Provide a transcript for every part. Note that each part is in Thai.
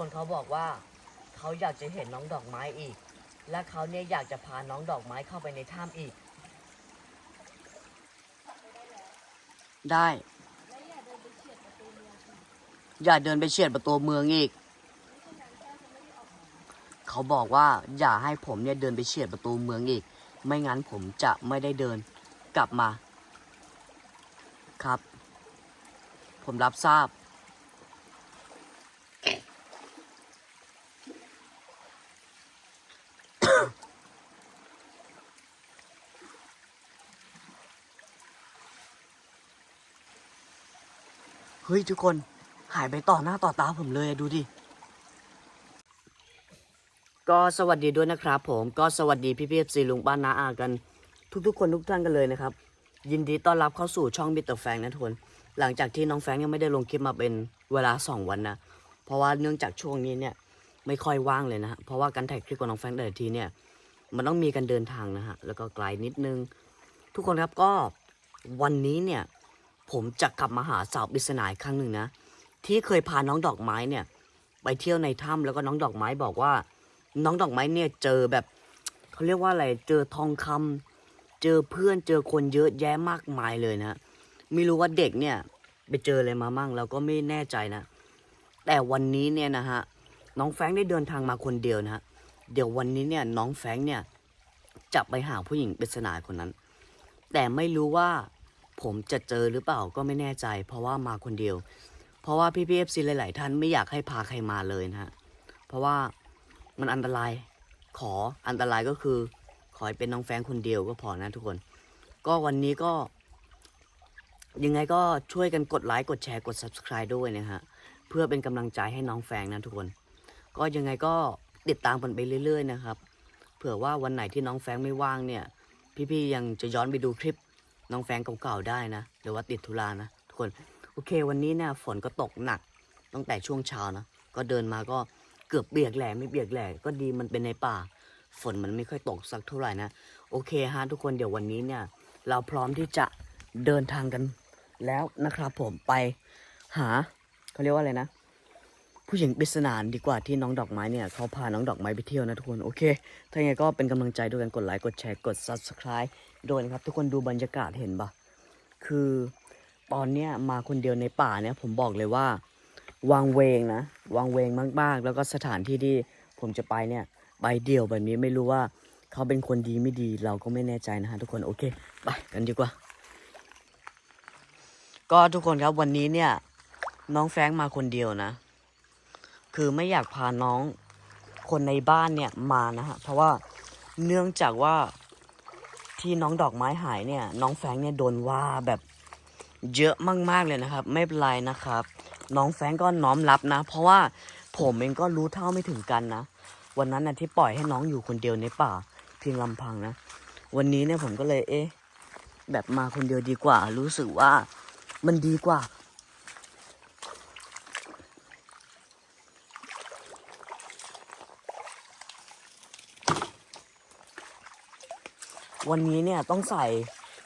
เฮ้ยทุกคนเขาบอกว่า เขาอยากจะเห็นน้องดอกไม้อีก และเขาเนี่ยอยากจะพาน้องดอกไม้เข้าไปในถ้ำอีก ได้ อย่าเดินไปเฉียดประตูเมืองอีก เขาบอกว่าอย่าให้ผมเนี่ยเดินไปเฉียดประตูเมืองอีก ไม่งั้นผมจะไม่ได้เดินกลับมา ครับ ผมรับทราบ เฮ้ยทุกคนหายไปต่อหน้าต่อตาผมเลยดูดิก็สวัสดีด้วยนะครับผมก็สวัสดีพี่พี่ซีลุงป้าน้าอากัน ทุกๆ คนทุกท่านกันเลยนะครับ ยินดีต้อนรับเข้าสู่ช่องบิตเตอร์แฟงนะทุกคนหลังจากที่น้องแฟงยังไม่ได้ลงคลิปมาเป็นเวลา 2 วันนะเพราะว่าเนื่องจากช่วงนี้เนี่ยไม่ค่อยว่างเลยนะเพราะว่าการถ่ายคลิปของน้องแฟงแต่ละทีเนี่ยมันต้องมีการเดินทางนะฮะแล้วก็ไกลนิดนึง ทุกคนครับก็วันนี้เนี่ย ผมจะกลับมาหาสาวปริศนาอีกครั้งหนึ่งนะ ที่เคยพาน้องดอกไม้เนี่ย ไปเที่ยวในถ้ำแล้วก็น้องดอกไม้บอกว่า น้องดอกไม้เนี่ยเจอแบบเขาเรียกว่าอะไรเจอทองคำเจอเพื่อนเจอคนเยอะแยะมากมายเลยนะไม่รู้ว่าเด็กเนี่ยไปเจออะไรมามั่งเราก็ไม่แน่ใจนะ แต่วันนี้เนี่ยนะฮะน้องแฟงได้เดินทางมาคนเดียวนะฮะเดี๋ยววันนี้เนี่ยน้องแฟงเนี่ยจะไปหาผู้หญิงปริศนาคนนั้น แต่ไม่รู้ว่า ผมจะเจอหรือเปล่าก็ไม่แน่ใจ เพราะว่ามาคนเดียว เพราะว่าพี่พีเอฟซีหลาย ๆ ท่านไม่อยากให้พาใครมาเลยนะฮะเพราะว่ามันอันตรายขออันตรายก็คือ ขอให้เป็นน้องแฟงค์คนเดียวก็พอนะทุกคน ก็วันนี้ก็ ยังไงก็ช่วยกันกดไลค์กดแชร์กด subscribe ด้วยนะฮะเพื่อเป็นกำลังใจให้น้องแฟงนะทุกคน ก็ยังไงก็ติดตามกันไปเรื่อย ๆ นะครับ เผื่อว่าวันไหนที่น้องแฟงไม่ว่างเนี่ย พี่ ๆ ยังจะย้อนไปดูคลิป น้องแฟงเก่าๆได้นะ หรือว่าติดธุระนะทุกคน โอเค วันนี้เนี่ยฝนก็ตกหนัก ตั้งแต่ช่วงเช้านะ ก็เดินมาก็เกือบเปียกแหล่ไม่เปียกแหล่ก็ดีมันเป็นในป่า ฝนมันไม่ค่อยตกสักเท่าไหร่นะ โอเคฮะทุกคนเดี๋ยววันนี้เนี่ย เราพร้อมที่จะเดินทางกันแล้วนะครับผมไปหาเขาเรียกว่าอะไรนะ ผู้หญิงปริศนาดีกว่าที่น้องดอกไม้เนี่ยเขาพาน้องดอกไม้ไปเที่ยวนะทุกคน โอเค ถ้าอย่างไงก็เป็นกำลังใจด้วยกันกดไลค์กดแชร์กด subscribe โดยนะครับ ทุกคนดูบรรยากาศเห็นปะคือตอนเนี้ยมาคนเดียวในป่าเนี่ยผมบอกเลยว่า วางเวงนะวางเวงมากๆ แล้วก็สถานที่ที่ผมจะไปเนี่ยไปเดี่ยวแบบนี้ไม่รู้ว่าเขาเป็นคนดีไม่ดีเราก็ไม่แน่ใจนะฮะทุกคนโอเคไปกันดีกว่า ก็ทุกคนครับวันนี้เนี่ย น้องแฟงมาคนเดียวนะ คือไม่อยากพาน้องคนในบ้านเนี่ยมานะฮะเพราะว่าเนื่องจากว่า ที่น้องดอกไม้หายเนี่ย น้องแฟงเนี่ยโดนว่าแบบเยอะมากๆเลยนะครับ ไม่เป็นไรนะครับ น้องแฟงก็น้อมรับนะ เพราะว่าผมเองก็รู้เท่าไม่ถึงกันนะ วันนั้นนะที่ปล่อยให้น้องอยู่คนเดียวในป่า เพียงลำพังนะ วันนี้เนี่ยผมก็เลยเอ๊ะแบบมาคนเดียวดีกว่า รู้สึกว่ามันดีกว่า วันนี้เนี่ยต้องใส่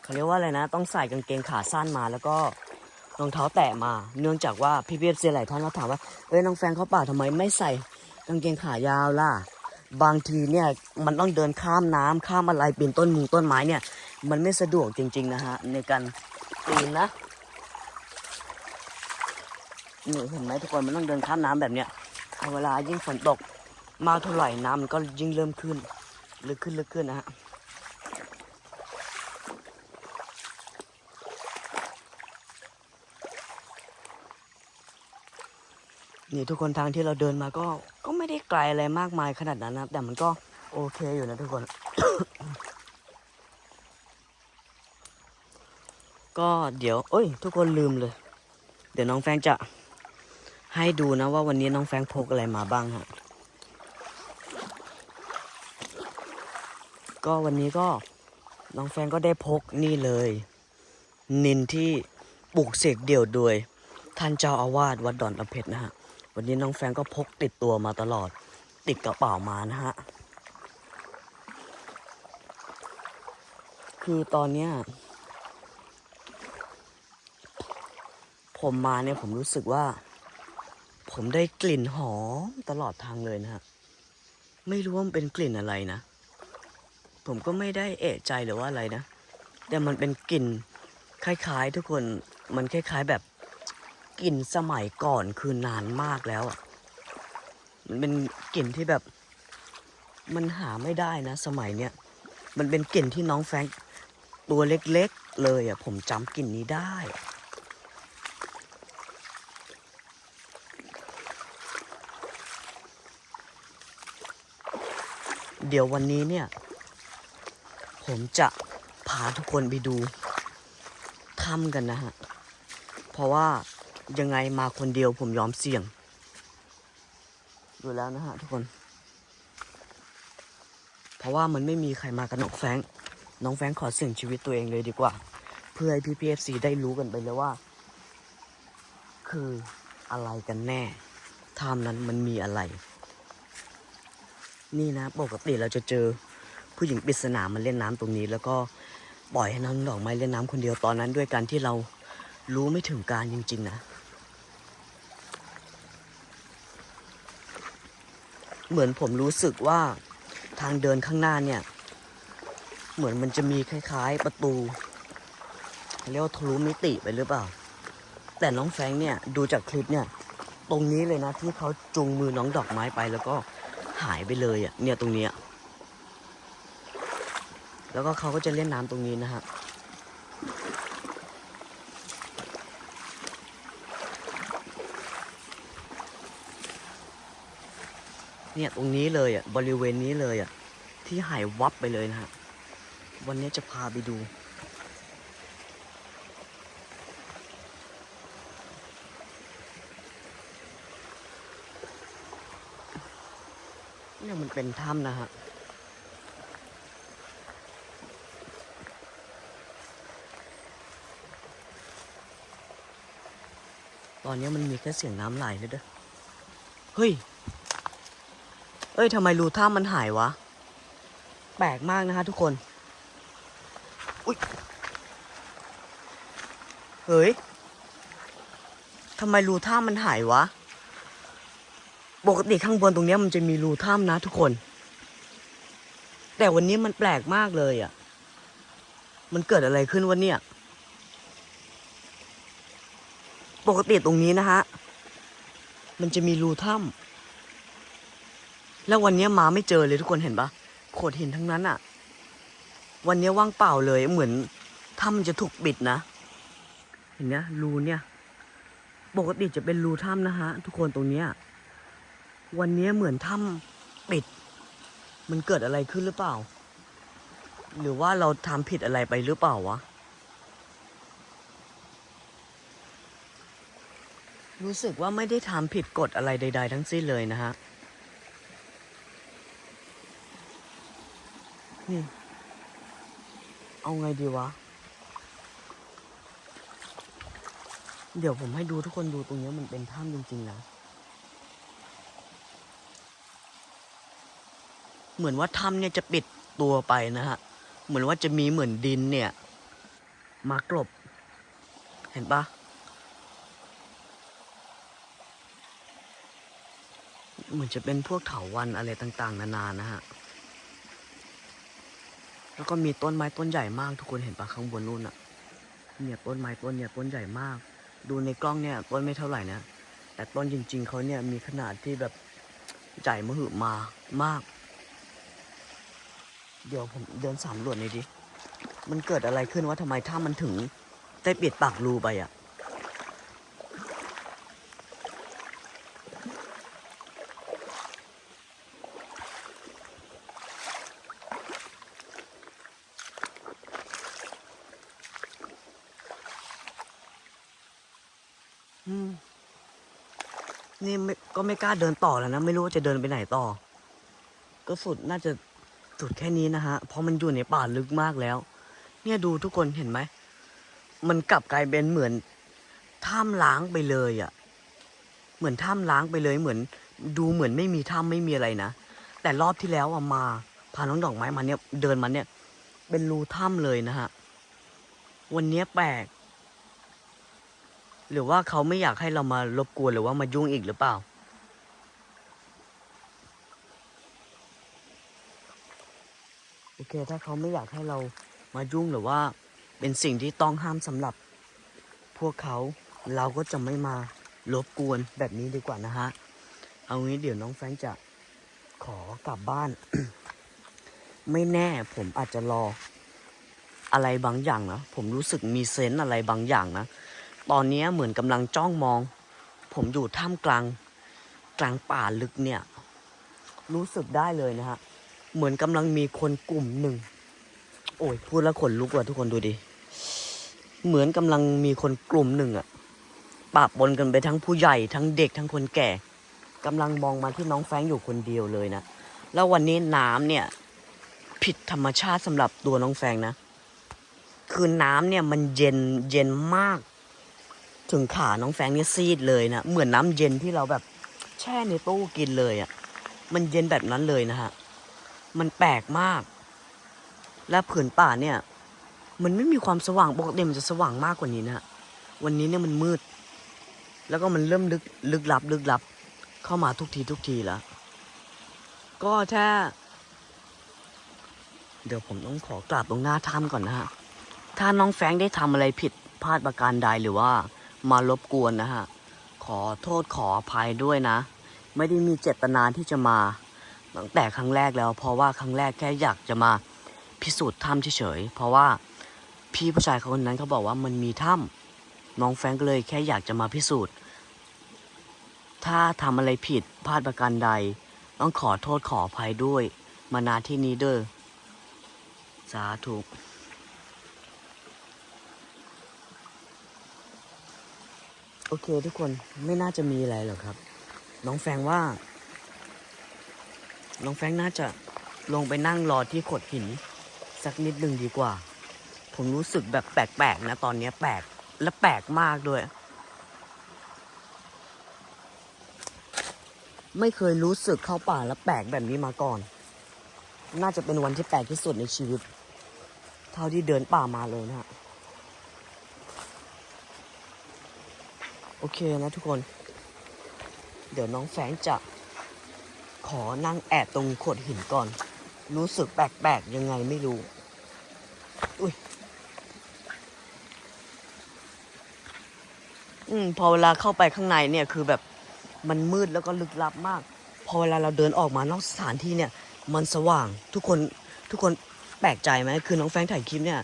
เขาเรียกว่าอะไรนะ ต้องใส่กางเกงขาสั้นมาแล้วก็รองเท้าแตะมา เนื่องจากว่าพี่เพียบเสียหลายท่านเราถามว่าเอ้ยน้องแฟนเขาป่าทำไมไม่ใส่กางเกงขายาวล่ะ บางทีเนี่ยมันต้องเดินข้ามน้ำข้ามอะไรปีนต้นมุงต้นไม้เนี่ย มันไม่สะดวกจริง ๆ นะฮะในการปีนนะนี่เห็นไหมทุกคนมันต้องเดินข้ามน้ำแบบเนี้ยเอาเวลายิ่งฝนตกมากเท่าไหร่น้ำมันก็ยิ่งเริ่มขึ้นลึกขึ้นลึกขึ้นนะฮะ นี่ทุกคนทางที่เราเดินมาก็ก็ไม่ได้ไกลอะไรมากมายขนาดนั้นนะครับ แต่มันก็โอเคอยู่นะทุกคน ก็เดี๋ยวเอ้ย ทุกคนลืมเลย เดี๋ยวน้องแฟงจะให้ดูนะว่าวันนี้น้องแฟงพกอะไรมาบ้างฮะก็วันนี้ก็น้องแฟงก็ได้พกนี่เลย นินที่ปลูกเสกเดี่ยวโดยท่านเจ้าอาวาสวัดดอนอำเพชรนะฮะ วันนี้น้องแฟนก็พกติดตัวมาตลอด ติดกระเป๋ามานะฮะ คือตอนเนี้ยผมมาเนี่ยผมรู้สึกว่าผผมได้กลิ่นหอมตลอดทางเลยนะฮะ ไม่รู้ว่ามันเป็นกลิ่นอะไรนะ ผมก็ไม่ได้เอะใจหรือว่าอะไรนะ แต่มันเป็นกลิ่นคล้ายๆ ทุกคนมันคล้าย ๆแบบ กลิ่นสมัยก่อนคือนานมากแล้วอะมันเป็นกลิ่นที่แบบ มันหาไม่ได้นะ สมัยเนี้ยมันเป็นกลิ่นที่น้องแฟงตัวเล็กๆเลยอะผมจำกลิ่นนี้ได้เดี๋ยววันนี้เนี่ย ผมจะพาทุกคนไปดูถ้ำกันนะฮะ เพราะว่า ยังไงมาคนเดียวผมยอมเสี่ยง ดูแล้วนะฮะทุกคน เพราะว่ามันไม่มีใครมากับน้องแฟง น้องแฟงขอเสี่ยงชีวิตตัวเองเลยดีกว่า เพื่อให้พี่พีเอฟซีได้รู้กันไปเลยว่า คืออะไรกันแน่ถ้ำนั้นมันมีอะไร นี่นะปกติเราจะเจอผู้หญิงปริศนามาเล่นน้ำตรงนี้ แล้วก็ปล่อยให้น้องดอกไม้เล่นน้ำคนเดียวตอนนั้นด้วยการที่เรารู้ไม่ถึงการจริง ๆ นะ เหมือนผมรู้สึกว่าทางเดินข้างหน้าเนี่ย เหมือนมันจะมีคล้าย ๆ ประตูเรียกว่าทะลุมิติไปหรือเปล่า แต่น้องแฟงเนี่ยดูจากคลิปเนี่ย ตรงนี้เลยนะที่เขาจูงมือน้องดอกไม้ไปแล้วก็หายไปเลยอะเนี่ยตรงเนี้ยแล้วก็เขาก็จะเล่นน้ำตรงนี้นะฮะ เนี่ยตรงนี้เลยอะบริเวณนี้เลยอะที่หายวับไปเลยนะฮะวันนี้จะพาไปดู เนี่ยมันเป็นถ้ำนะฮะตอนนี้มันมีแค่เสียงน้ำไหลเลยเด้อ เฮ้ย เอ้ยทำไมรูถ้ำมันหายวะ แปลกมากนะฮะทุกคน อุ้ย เฮ้ยทำไมรูถ้ำมันหายวะ ปกติข้างบนตรงนี้มันจะมีรูถ้ำนะทุกคน แต่วันนี้มันแปลกมากเลยอะ่ะ มันเกิดอะไรขึ้นวันเนี่ย ปกติตรงนี้นะฮะ มันจะมีรูถ้ำ แล้ววันนี้มาไม่เจอเลยทุกคนเห็นปะโขดหินทั้งนั้นอะวันนี้ว่างเปล่าเลยเหมือนถ้ำมันจะถูกปิดนะ เห็นเนี้ยรูเนี่ย ปกติจะเป็นรูถ้ำนะฮะ ทุกคนตรงเนี้ยวันนี้เหมือนถ้ำปิด มันเกิดอะไรขึ้นหรือเปล่า หรือว่าเราทำผิดอะไรไปหรือเปล่าวะรู้สึกว่าไม่ได้ทำผิดกฎอะไรใด ๆ ทั้งสิ้นเลยนะฮะ นี่ เอาไงดีวะ เดี๋ยวผมให้ดูทุกคนดูตรงนี้มันเป็นถ้ำจริงๆนะ เหมือนว่าถ้ำเนี่ยจะปิดตัวไปนะฮะ เหมือนว่าจะมีเหมือนดินเนี่ย มากลบ เห็นปะเหมือนจะเป็นพวกเถาวันอะไรต่าง ๆ นานานะฮะ แล้วก็มีต้นไม้ต้นใหญ่มาก ทุกคนเห็นปะข้างบนนู่นอะเนี่ยต้นไม้ต้นเนี่ยต้นใหญ่มาก ดูในกล้องเนี่ยต้นไม่เท่าไหร่นะแต่ต้นจริง ๆเขาเนี่ยมีขนาดที่แบบใหญ่มหึมามาก เดี๋ยวผมเดินสำรวจหน่อยดิมันเกิดอะไรขึ้นว่าทำไมถ้ามันถึงได้ปิดปากรูไปอะ อืม นี่ ไม่กล้าเดินต่อแล้วนะ ไม่รู้ว่าจะเดินไปไหนต่อ ก็สุดน่าจะสุดแค่นี้นะฮะ เพราะมันอยู่ในป่าลึกมากแล้ว เนี่ยดูทุกคนเห็นไหม มันกลับกลายเป็นเหมือนถ้ำล้างไปเลยอะ่ะ เหมือนถ้ำล้างไปเลย เหมือน ดูเหมือนไม่มีถ้ำไม่มีอะไรนะ แต่รอบที่แล้วอะมา พาน้องดอกไม้มาเนี่ย เดินมาเนี่ย เป็นรูถ้ำเลยนะฮะ วันนี้แปลก หรือว่าเขาไม่อยากให้เรามารบกวนหรือว่ามายุ่งอีกหรือเปล่า เคถ้าเขาไม่อยากให้เรามายุ่งหรือว่าเป็นสิ่งที่ต้องห้ามสำหรับ พวกเขาเราก็จะไม่มารบกวนแบบนี้ดีกว่านะฮะ เอางี้เดี๋ยวน้องแฟรงจะขอกลับบ้าน ไม่แน่ผมอาจจะรออะไรบางอย่างนะ ผมรู้สึกมีเซนส์อะไรบางอย่างนะ ตอนนี้เหมือนกำลังจ้องมอง ผมอยู่ท่ามกลางกลางป่าลึกเนี่ย รู้สึกได้เลยนะฮะ เหมือนกำลังมีคนกลุ่มหนึ่ง โอ้ยพูดแล้วขนลุกว่ะทุกคนดูดิ เหมือนกำลังมีคนกลุ่มหนึ่งอะปะปนกันไปทั้งผู้ใหญ่ทั้งเด็กทั้งคนแก่กำลังมองมาที่น้องแฟงอยู่คนเดียวเลยนะ แล้ววันนี้น้ำเนี่ย ผิดธรรมชาติสำหรับตัวน้องแฟงนะ คือน้ำเนี่ยมันเย็นเย็นมาก ถึงขาน้องแฟงเนี่ยซีดเลยนะ เหมือนน้ำเย็นที่เราแบบ แช่ในตู้กินเลยอะ่ะ มันเย็นแบบนั้นเลยนะฮะ มันแปลกมาก และผืนป่าเนี่ย มันไม่มีความสว่างปกติมันจะสว่างมากกว่านี้นะวันนี้เนี่ยมันมืด แล้วก็มันเริ่มลึกลึกลับ ลึกลับ เข้ามาทุกทีทุกทีแล้ว ก็ถ้า เดี๋ยวผมต้องขอกราบตรงหน้าถ้ำก่อนนะฮะ ถ้าน้องแฟงได้ทำอะไรผิดพลาดประการใดหรือว่ามารบกวนนะฮะ ขอโทษขออภัยด้วยนะ ไม่ได้มีเจตนาที่จะมา ตั้งแต่ครั้งแรกแล้ว เพราะว่าครั้งแรกแค่อยากจะมาพิสูจน์ถ้ำเฉยๆเพราะว่าพี่ผู้ชายคนนั้นเขาบอกว่ามันมีถ้ำน้องแฟงก็เลยแค่อยากจะมาพิสูจน์ ถ้าทำอะไรผิดพลาดประการใด ต้องขอโทษขออภัยด้วย มาณที่นี้เด้อสาธุโอเคทุกคนไม่น่าจะมีอะไรหรอกครับ น้องแฟงว่า น้องแฟงน่าจะลงไปนั่งรอที่โขดหิน สักนิดหนึ่งดีกว่า ผมรู้สึกแบบแปลกๆนะตอนนี้แปลกและแปลกมากด้วย ไม่เคยรู้สึกเข้าป่าแล้วแปลกแบบนี้มาก่อน น่าจะเป็นวันที่แปลกที่สุดในชีวิต เท่าที่เดินป่ามาเลยนะฮะโอเคนะทุกคน เดี๋ยวน้องแฟงจะ อนั่งแอบตรงโขดหินก่อน รู้สึกแปลกๆยังไงไม่รู้ อุ้ย อืม พอเวลาเข้าไปข้างในเนี่ยคือแบบมันมืดแล้วก็ลึกลับมาก พอเวลาเราเดินออกมานอกสถานที่เนี่ย มันสว่างทุกคนทุกคนแปลกใจไหมคือน้องแฟงถ่ายคลิปเนี่ย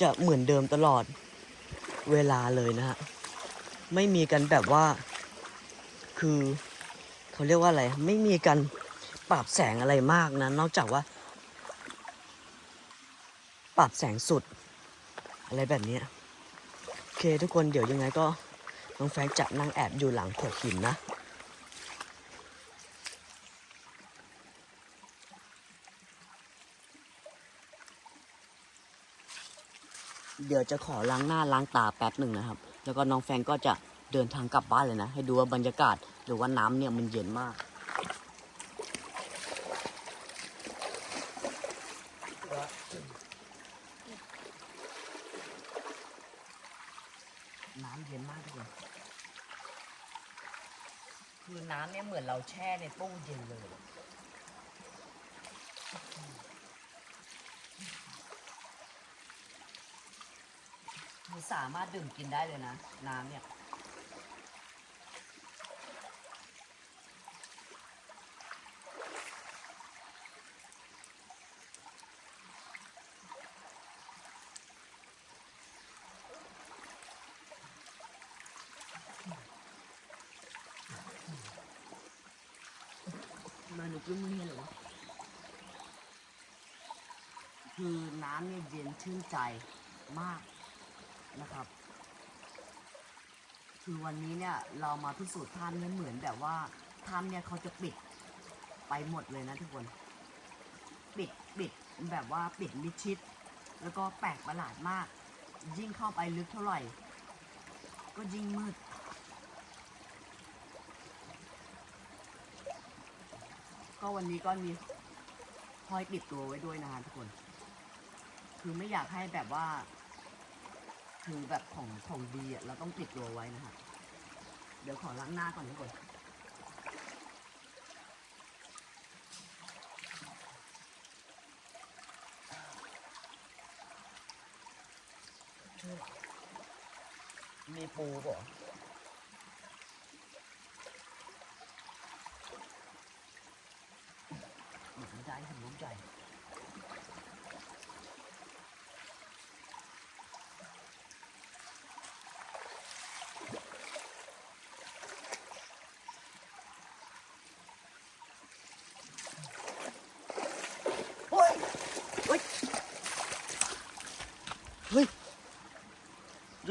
จะเหมือนเดิมตลอดเวลาเลยนะฮะไม่มีกันแบบว่า คือเขาเรียกว่าอะไร ไม่มีการ ปรับแสงอะไรมากนะ นอกจากว่า ปรับแสงสุด อะไรแบบนี้โอเคทุกคนเดี๋ยวยังไงก็น้องแฟงจะนั่งแอบอยู่หลังโขดหินนะเดี๋ยวจะขอล้างหน้าล้างตาแป๊บหนึ่งนะครับ แล้วก็น้องแฟงก็จะเดินทางกลับบ้านเลยนะ ให้ดูว่าบรรยากาศหรือว่าน้ำเนี่ยมันเย็นมาก น้ำเย็นมากทุกคน คือน้ำเนี่ยเหมือนเราแช่ในตู้เย็นเลยคือสามารถดื่มกินได้เลยนะ น้ำเนี่ย มาหนูกินมือเหรอวะคือน้ำ เยเย็นชื่นใจมากนะครับ คือวันนี้เนี่ยเรามาพิสูจน์ถ้ำเนี่ยเหมือนแบบว่าถ้ำเนี่ยเขาจะปิดไปหมดเลยนะทุกคน ปิดปิดแบบว่าปิดมิดชิด แล้วก็แปลกประหลาดมาก ยิ่งเข้าไปลึกเท่าไหร่ ก็ยิ่งมืดก็วันนี้ก็มีห้อยติดตัวไว้ด้วยนะฮะทุกคน คือไม่อยากให้แบบว่า คือแบบของของดีอะเราต้องติดตัวไว้นะคะเดี๋ยวขอล้างหน้าก่อนทุกคนมีปูป่ะนหมือนใจผมรู้ใจ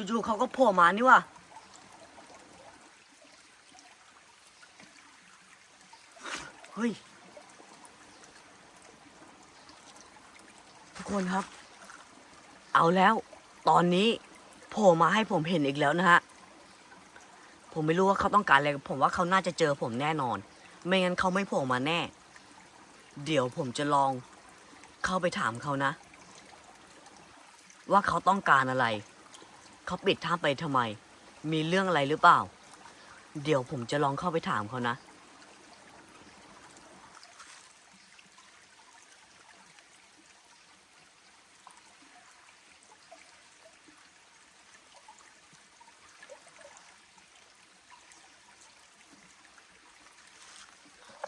อยู่ๆเขาก็โผล่มานี่ว่ะเฮ้ย ทุกคนครับ เอาแล้ว ตอนนี้โผล่มาให้ผมเห็นอีกแล้วนะฮะ ผมไม่รู้ว่าเขาต้องการอะไรผมว่าเขาน่าจะเจอผมแน่นอน ไม่งั้นเขาไม่โผล่มาแน่ เดี๋ยวผมจะลอง เข้าไปถามเขานะ ว่าเขาต้องการอะไร เขาปิดถ้ำไปทำไม มีเรื่องอะไรหรือเปล่า เดี๋ยวผมจะลองเข้าไปถามเขานะ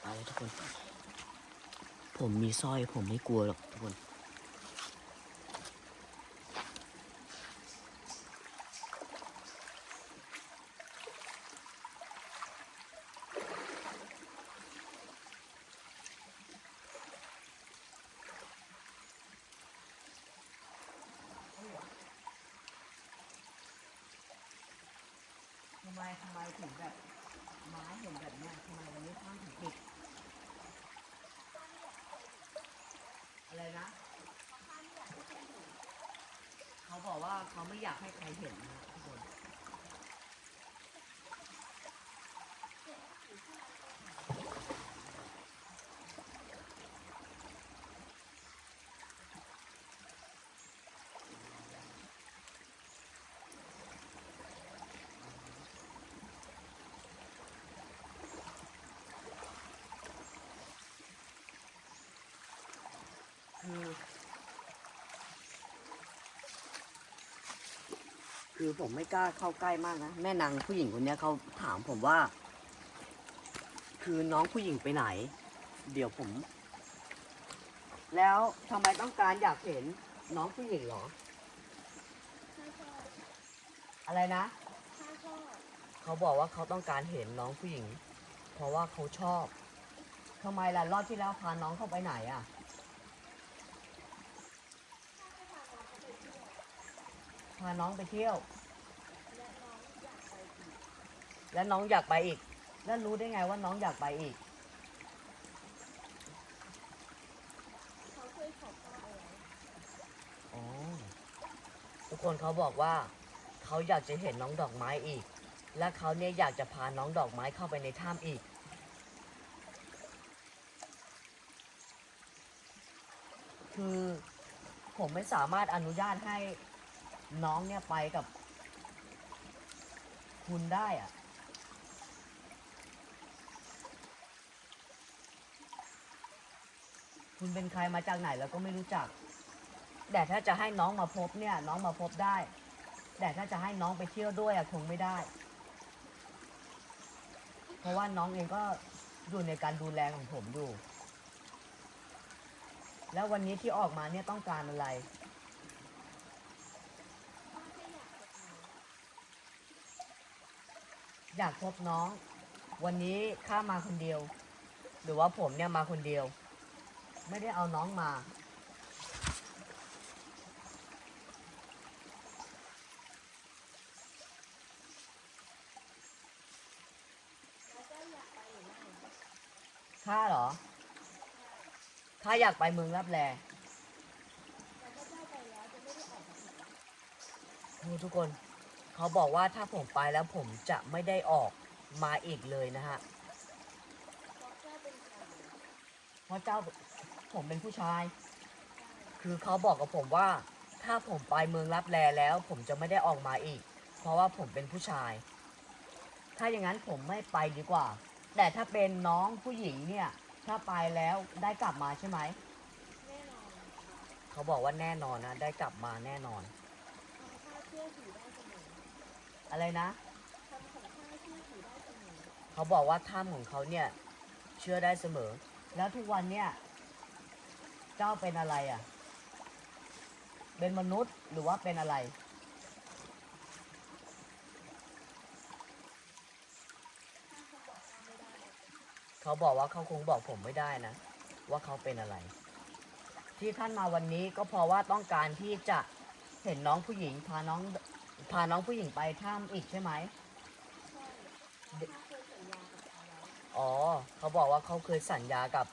เอาละทุกคน ผมมีสร้อยผมไม่กลัวหรอกทุกคน มทำไมถึงแบบไม้เห็นแบบเนี้ยทำไมวันนี้ข้านถึงปิดอะไรนะ เขาบอกว่าเขาไม่อยากให้ใครเห็นนะทุก คือคือผมไม่กล้าเข้าใกล้มากนะ แม่นางผู้หญิงคนนี้เขาถามผมว่า คือน้องผู้หญิงไปไหน เดี๋ยวผม แล้วทำไมต้องการอยากเห็นน้องผู้หญิงเหรอ อะไรนะ เขาบอกว่าเขาต้องการเห็นน้องผู้หญิง เพราะว่าเขาชอบทำไมล่ะรอบที่แล้วพาน้องเข้าไปไหนอะาน้องไปเที่ยวและน้องอยากไปอีกและน้องอยากไปอีก แล้วรู้ได้ไงว่าน้องอยากไปอีก เขาเคยขอพ่อเอาไว้อ๋อ ทุกคนเขาบอกว่า เขาอยากจะเห็นน้องดอกไม้อีก และเขาเนี่ยอยากจะพาน้องดอกไม้เข้าไปในถ้ำอีก คือผมไม่สามารถอนุญาตให้ น้องเนี่ยไปกับ คุณได้อะคุณเป็นใครมาจากไหนเราก็ไม่รู้จัก แต่ถ้าจะให้น้องมาพบเนี่ย น้องมาพบได้ แต่ถ้าจะให้น้องไปเที่ยวด้วยอะคงไม่ได้ เพราะว่าน้องเองก็อยู่ในการดูแลของผมอยู่ แล้ววันนี้ที่ออกมาเนี่ยต้องการอะไร พ่อแค่อยากจะเอา อยากพบน้อง วันนี้ข้ามาคนเดียว หรือว่าผมเนี่ยมาคนเดียว ไม่ได้เอาน้องมา ข้าเหรอ ข้าอยากไปเมืองรับแลด้ออกมาอีกโอ้ทุกคน เขาบอกว่าถ้าผมไปแล้วผมจะไม่ได้ออกมาอีกเลยนะฮะเพราะเจ้าผมเป็นผู้ชาย คือเขาบอกกับผมว่า ถ้าผมไปเมืองรับแลแล้ว ผมจะไม่ได้ออกมาอีก เพราะว่าผมเป็นผู้ชาย ถ้าอย่างนั้นผมไม่ไปดีกว่า แต่ถ้าเป็นน้องผู้หญิงเนี่ย ถ้าไปแล้วได้กลับมาใช่ไหมแน่นอนเขาบอกว่าแน่นอนนะ ได้กลับมาแน่นอนข้าเชื่อถือได้ อะไรนะเชื่อถือได้เสมอเขาบอกว่าถ้ำของเขาเนี่ย เชื่อได้เสมอ แล้วทุกวันเนี่ย เจ้าเป็นอะไรอะ เป็นมนุษย์หรือว่าเป็นอะไร เขาบอกว่าเขาคงบอกผมไม่ได้นะ ว่าเขาเป็นอะไร ที่ท่านมาวันนี้ก็เพราะว่าต้องการที่จะเห็นน้องผู้หญิงพาน้อง พาน้องผู้หญิงไปถ้ำอีกใช่ไหม อ๋อ เขาบอกว่าเขาเคยสัญญากับ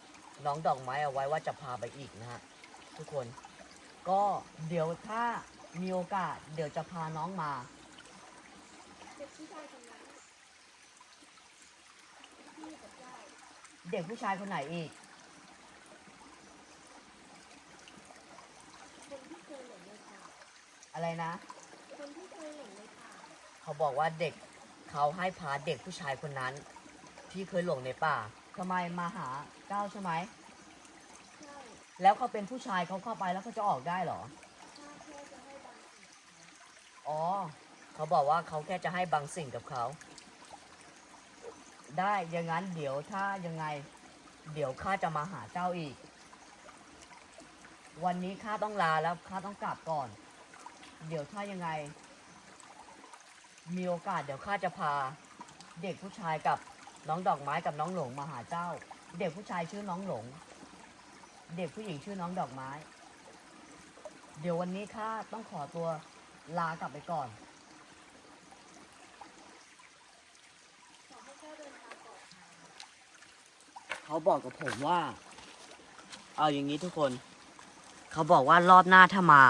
น้องดอกไม้เอาไว้ว่าจะพาไปอีกนะฮะทุกคน ก็เดี๋ยวถ้ามีโอกาสเดี๋ยวจะพาน้องมาเด็กผู้ชายคนไหนอีก อะไรนะ คนที่เคยหลงในป่า เขาบอกว่าเด็กเขาให้พาเด็กผู้ชายคนนั้น ที่เคยหลงในป่าทำไมมาหาเจ้าใช่ไหม ใช่แล้วเขาเป็นผู้ชายเขาเข้าไปแล้วเขาจะออกได้เหรอข้าแค่จะให้บางสิ่งอ๋อ เขาบอกว่าเขาแค่จะให้บางสิ่งกับเขา ได้อย่างนั้นเดี๋ยวถ้ายังไง เดี๋ยวข้าจะมาหาเจ้าอีก วันนี้ข้าต้องลาแล้วข้าต้องกลับก่อน เดี๋ยวถ้ายังไง มีโอกาสเดี๋ยวข้าจะพา เด็กผู้ชายกับน้องดอกไม้กับน้องหลงมาหาเจ้า เด็กผู้ชายชื่อน้องหลง เด็กผู้หญิงชื่อน้องดอกไม้ เดี๋ยววันนี้ข้าต้องขอตัวลากลับไปก่อน เขาบอกกับผมว่า เอาอย่างนี้ทุกคน เขาบอกว่ารอบหน้าถ้ามา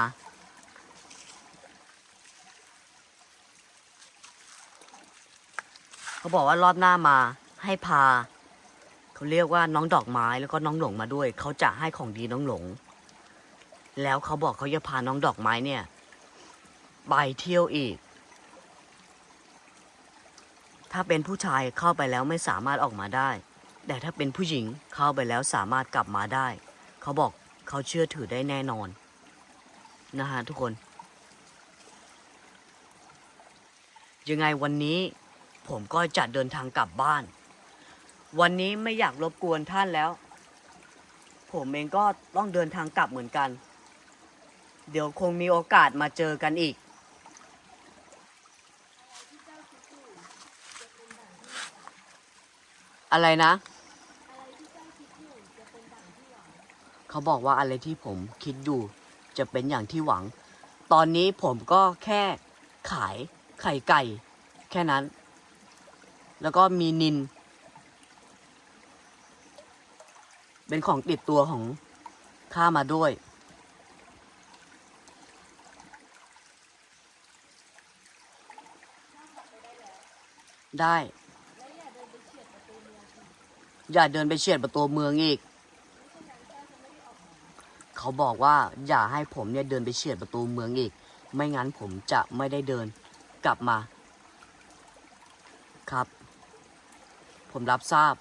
เขาบอกว่ารอบหน้ามาให้พา เขาเรียกว่าน้องดอกไม้แล้วก็น้องหลงมาด้วย เขาจะให้ของดีน้องหลง แล้วเขาบอกเขาจะพาน้องดอกไม้เนี่ยไปเที่ยวอีก ถ้าเป็นผู้ชายเข้าไปแล้วไม่สามารถออกมาได้ แต่ถ้าเป็นผู้หญิงเข้าไปแล้วสามารถกลับมาได้ เขาบอกเขาเชื่อถือได้แน่นอน นะฮะทุกคน ยังไงวันนี้ ผมก็จะเดินทางกลับบ้าน วันนี้ไม่อยากรบกวนท่านแล้ว ผมเองก็ต้องเดินทางกลับเหมือนกัน เดี๋ยวคงมีโอกาสมาเจอกันอีก อะไรนะเจ้าคิดอยู่จะเป็นดั่งที่หวังเขาบอกว่าอะไรที่ผมคิดอยู่จะเป็นอย่างที่หวัง ตอนนี้ผมก็แค่ขายไข่ไก่ แค่นั้น แล้วก็มีนิน เป็นของติดตัวของข้ามาด้วย ได้ อย่าเดินไปเฉียดประตูเมืองอีก เขาบอกว่าอย่าให้ผมเนี่ยเดินไปเฉียดประตูเมืองอีก ไม่งั้นผมจะไม่ได้เดินกลับมา ครับ ผมรับทราบ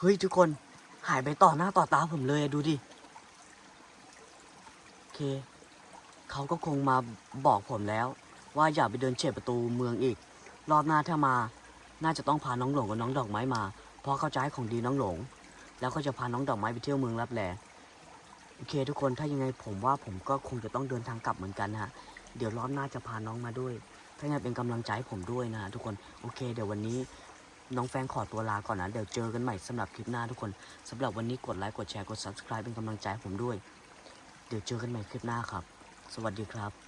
เฮ้ยทุกคนหายไปต่อหน้าต่อตาผมเลยดูดิ โอเค เขาก็คงมาบอกผมแล้ว ว่าอย่าไปเดินเฉียดประตูเมืองอีก รอบหน้าถ้ามา น่าจะต้องพาน้องหลงกับน้องดอกไม้มา พราะเขาจะให้ของดีน้องหลง แล้วก็จะพาน้องดอกไม้ไปเที่ยวเมืองรับแลโอเค ทุกคนถ้ายังไงผมว่าผมก็คงจะต้องเดินทางกลับเหมือนกันนะฮะเดี๋ยวรอบหน้าจะพาน้องมาด้วย ถ้ายังไงเป็นกำลังใจให้ผมด้วยนะฮะทุกคนโอเค เดี๋ยววันนี้น้องแฟงขอตัวลาก่อนนะเดี๋ยวเจอกันใหม่สำหรับคลิปหน้าทุกคนสำหรับวันนี้กดไลค์กดแชร์กด subscribe เป็นกำลังใจให้ผมด้วย เดี๋ยวเจอกันใหม่คลิปหน้าครับ สวัสดีครับ